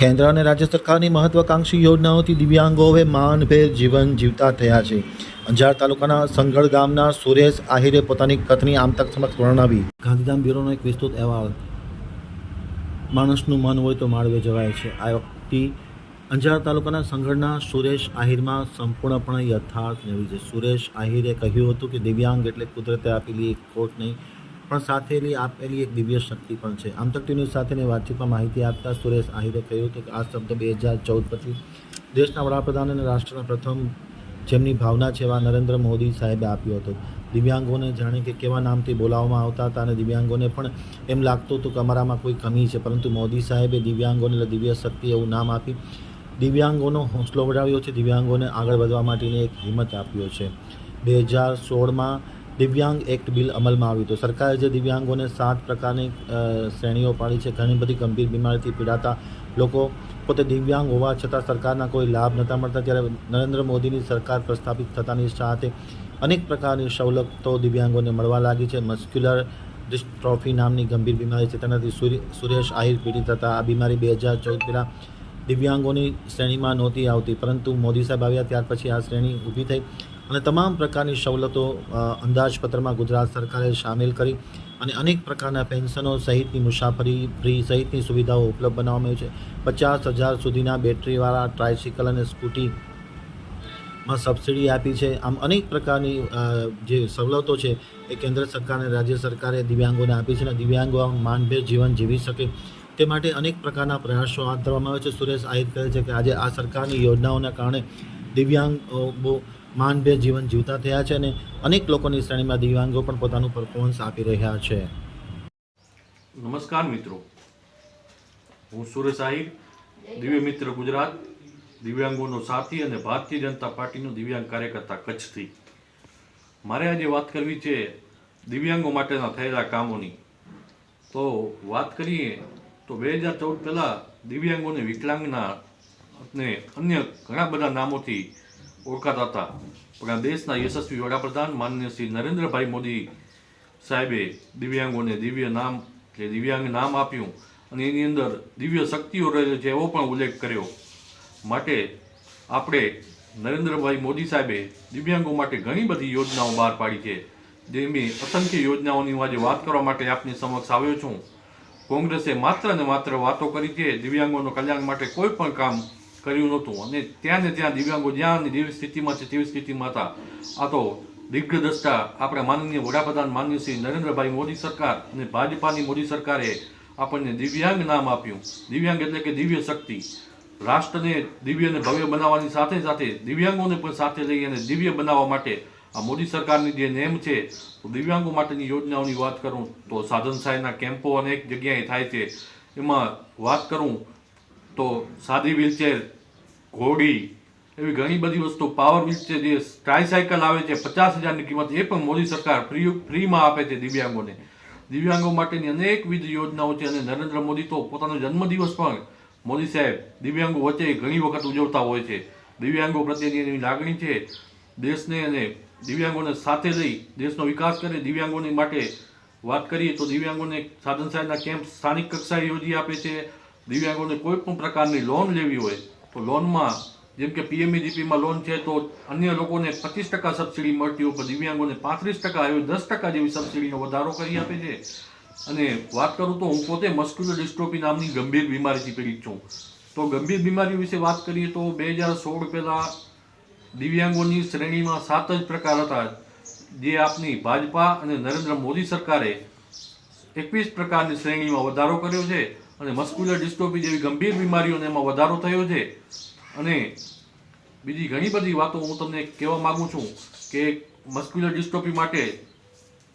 કેન્દ્ર અને રાજ્ય સરકારની મહત્વાકાંક્ષી યોજનાઓથી દિવ્યાંગો હવે માનભેર જીવન જીવતા થયા છે. અંજાર તાલુકાના સંગળ ગામના સુરેશ આહિરે પોતાની કથની આમતક સમક્ષ વર્ણવી. ગાંધીધામ બ્યુરોનો એક વિસ્તૃત અહેવાલ. માણસનું મન હોય તો માળવે જવાય છે. આ વખતે અંજાર તાલુકાના સંગળના સુરેશ આહિરમાં સંપૂર્ણપણે યથાર્થ નવી છે. સુરેશ આહિરે કહ્યું હતું કે દિવ્યાંગ એટલે કુદરતે આપેલી એક ખોટ નહીં પણ સાથેલી આપેલી એક દિવ્ય શક્તિ પણ છે. આમતક ન્યૂઝ સાથેની વાતચીતમાં માહિતી આપતા સુરેશ આહિરે કહ્યું હતું કે આ શબ્દ બે હજાર ચૌદ પછી દેશના વડાપ્રધાન અને રાષ્ટ્રના પ્રથમ જેમની ભાવના છે એવા નરેન્દ્ર મોદી સાહેબે આપ્યો હતો. દિવ્યાંગોને જાણે કે કેવા નામથી બોલાવવામાં આવતા હતા અને દિવ્યાંગોને પણ એમ લાગતું હતું કે અમારામાં કોઈ કમી છે. પરંતુ મોદી સાહેબે દિવ્યાંગોને દિવ્ય શક્તિ એવું નામ આપી દિવ્યાંગોનો હોંસલો વધાવ્યો છે. દિવ્યાંગોને આગળ વધવા માટેની એક હિંમત આપ્યો છે. બે હજાર સોળમાં દિવ્યાંગ એક્ટ બિલ અમલમાં આવ્યું હતું. સરકારે જે દિવ્યાંગોને સાત પ્રકારની શ્રેણીઓ પાડી છે, ઘણી બધી ગંભીર બીમારીથી પીડાતા લોકો, પોતે દિવ્યાંગ હોવા છતાં સરકારના કોઈ લાભ નહોતા મળતા. ત્યારે નરેન્દ્ર મોદીની સરકાર પ્રસ્થાપિત થતાની સાથે અનેક પ્રકારની સવલતો દિવ્યાંગોને મળવા લાગી છે. મસ્ક્યુલર ડિસ્ટ્રોફી નામની ગંભીર બીમારી છે. તેનાથી સુરે- સુરેશ આહિર પીડિત હતા. આ બીમારી બે હજાર ચૌદ પહેલાં દિવ્યાંગોની શ્રેણીમાં નહોતી આવતી. પરંતુ મોદી સાહેબ આવ્યા ત્યાર પછી આ શ્રેણી ઊભી થઈ. અને તમામ પ્રકારની સવલતો અંદાજપત્રમાં ગુજરાત સરકારે સામેલ કરી અને અનેક પ્રકારના પેન્શનો સહિતની મુસાફરી ફ્રી સહિતની સુવિધાઓ ઉપલબ્ધ બનાવવામાં આવી છે. પચાસ હજાર સુધીના બેટરીવાળા ટ્રાયસિકલ અને સ્કૂટીમાં સબસિડી આપી છે. આમ અનેક પ્રકારની જે સવલતો છે એ કેન્દ્ર સરકાર અને રાજ્ય સરકારે દિવ્યાંગોને આપી છે અને દિવ્યાંગો માનભેર જીવન જીવી શકે તે માટે અનેક પ્રકારના પ્રયાસો હાથ ધરવામાં આવે છે. સુરેશ આહિર કહે છે કે આજે આ સરકારની યોજનાઓના કારણે દિવ્યાંગો માનભેર જીવન જીવતા થયા છે અને અનેક લોકોની શ્રેણીમાં દિવ્યાંગો પણ પોતાનું પરફોર્મન્સ આપી રહ્યા છે. નમસ્કાર મિત્રો. હું સુરેશ આહિર દિવ્ય મિત્ર ગુજરાત. દિવ્યાંગોનો સાથી અને ભારતીય જનતા પાર્ટીનો દિવ્યાંગ કાર્યકર્તા કચ્છથી. મારે આજે વાત કરવી છે દિવ્યાંગો માટેના થયેલા કામોની. તો વાત કરીએ તો બે હજાર ચૌદ પહેલાં દિવ્યાંગોને વિકલાંગના અને અન્ય ઘણા બધા નામોથી ઓળખાતા હતા. પણ દેશના યશસ્વી વડાપ્રધાન માનનીય શ્રી નરેન્દ્રભાઈ મોદી સાહેબે દિવ્યાંગોને દિવ્ય નામ કે દિવ્યાંગ નામ આપ્યું અને એની અંદર દિવ્ય શક્તિઓ રહેલી છે, એવો પણ ઉલ્લેખ કર્યો. માટે આપણે નરેન્દ્રભાઈ મોદી સાહેબે દિવ્યાંગો માટે ઘણી બધી યોજનાઓ બહાર પાડી છે. જેની અસંખ્ય યોજનાઓની હું આજે વાત કરવા માટે આપની સમક્ષ આવ્યો છું. કોંગ્રેસે માત્ર ને માત્ર વાતો કરી છે, દિવ્યાંગોના કલ્યાણ માટે કોઈ પણ કામ કર્યું નહોતું. અને ત્યાં ને ત્યાં દિવ્યાંગો જ્યાં જેવી સ્થિતિમાં છે તેવી સ્થિતિમાં હતા. આ તો દિગ્ગદ્રષ્ટા આપણા માનનીય વડાપ્રધાન માનનીય શ્રી નરેન્દ્રભાઈ મોદી સરકાર અને ભાજપાની મોદી સરકારે આપણને દિવ્યાંગ નામ આપ્યું. દિવ્યાંગ એટલે કે દિવ્ય શક્તિ. રાષ્ટ્રને દિવ્ય અને ભવ્ય બનાવવાની સાથે સાથે દિવ્યાંગોને પણ સાથે લઈ અને દિવ્ય બનાવવા માટે આ મોદી સરકારની જે નેમ છે દિવ્યાંગો માટેની યોજનાઓની વાત કરું તો સાધન સહાયના કેમ્પો અનેક જગ્યાએ થાય છે. એમાં વાત કરું તો સાદી વ્હીલચેર ઘોડી એવી ઘણી બધી વસ્તુ પાવર વ્હીલચેર જે ટ્રાયસાયકલ આવે છે, પચાસ હજારની કિંમત, એ પણ મોદી સરકાર ફ્રી, ફ્રીમાં આપે છે દિવ્યાંગોને. દિવ્યાંગો માટેની અનેકવિધ યોજનાઓ છે અને નરેન્દ્ર મોદી તો પોતાનો જન્મદિવસ પણ મોદી સાહેબ, દિવ્યાંગો વચ્ચે ઘણી વખત ઉજવતા હોય છે. દિવ્યાંગો પ્રત્યેની એની લાગણી છે. દેશને અને દિવ્યાંગોને સાથે લઈ દેશનો વિકાસ કરે, દિવ્યાંગોની માટે વાત કરીએ તો દિવ્યાંગોને સાધન સહાયના કેમ્પ સ્થાનિક કક્ષાએ યોજી આપે છે. દિવ્યાંગોને કોઈ પણ પ્રકારની લોન લેવી હોય, તો લોનમાં જેમ કે પીએમઈજીપીમાં લોન છે, તો અન્ય લોકોને પચીસ ટકા સબસિડી મળતી હોય પણ દિવ્યાંગોને પાંત્રીસ ટકા એવી દસ ટકા જેવી સબસિડીનો વધારો કરી આપે છે. અને વાત કરું તો હું પોતે મસ્ક્યુલર ડિસ્ટ્રોપી નામની ગંભીર બીમારીથી પીડિત છું. તો ગંભીર બીમારી વિશે વાત કરીએ તો બે હજાર સોળ પહેલાં દિવ્યાંગોની શ્રેણીમાં સાત જ પ્રકાર હતા, જે આપની ભાજપા અને નરેન્દ્ર મોદી સરકારે એકવીસ પ્રકારની શ્રેણીમાં વધારો કર્યો છે. અને મસ્ક્યુલર ડિસ્ટોપી જેવી ગંભીર બીમારીઓને એમાં વધારો થયો છે. અને બીજી ઘણી બધી વાતો હું તમને કહેવા માગું છું કે મસ્ક્યુલર ડિસ્ટોપી માટે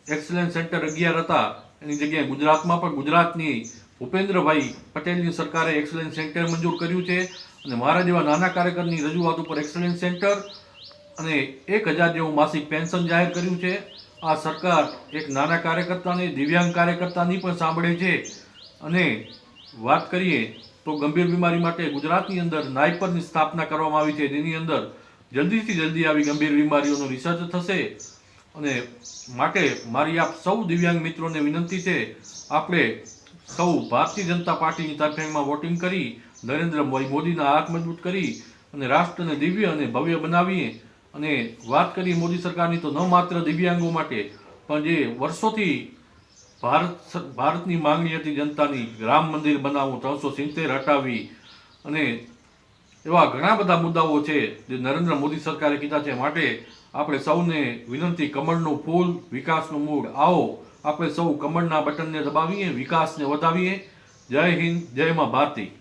એક્સલન્સ સેન્ટર અગિયાર હતા. એની જગ્યાએ ગુજરાતમાં પણ ગુજરાતની ભૂપેન્દ્રભાઈ પટેલની સરકારે એક્સલન્સ સેન્ટર મંજૂર કર્યું છે. અને મારા જેવા નાના કાર્યકરની રજૂઆત ઉપર એક્સલન્સ સેન્ટર અને એક હજાર જેવું માસિક પેન્શન જાહેર કર્યું છે. આ સરકાર એક નાના કાર્યકર્તાને દિવ્યાંગ કાર્યકર્તાની પણ સાંભળે છે. અને વાત કરીએ તો ગંભીર બીમારી માટે ગુજરાતની અંદર નાયપરની સ્થાપના કરવામાં આવી છે. જેની અંદર જલ્દીથી જલ્દી આવી ગંભીર બીમારીઓનો રિસર્ચ થશે. અને માટે મારી આપ સૌ દિવ્યાંગ મિત્રોને વિનંતી છે, આપણે સૌ ભારતીય જનતા પાર્ટીની તરફેણમાં વોટિંગ કરી નરેન્દ્રભાઈ મોદીના હાથ મજબૂત કરી અને રાષ્ટ્રને દિવ્ય અને ભવ્ય બનાવીએ. અને વાત કરીએ મોદી સરકારની તો ન માત્ર દિવ્યાંગો માટે, પણ જે વર્ષોથી ભારત ભારતની માંગણી હતી જનતાની રામ મંદિર બનાવવું ત્રણસો સિત્તેર હટાવી. અને એવા ઘણા બધા મુદ્દાઓ છે જે નરેન્દ્ર મોદી સરકારે કીધા છે. માટે આપણે સૌને વિનંતી, કમળનું ફૂલ, વિકાસનું મૂળ. આવો, આપણે સૌ કમળના બટનને દબાવીએ, વિકાસને વધાવીએ. જય હિન્દ, જય માં ભારતી.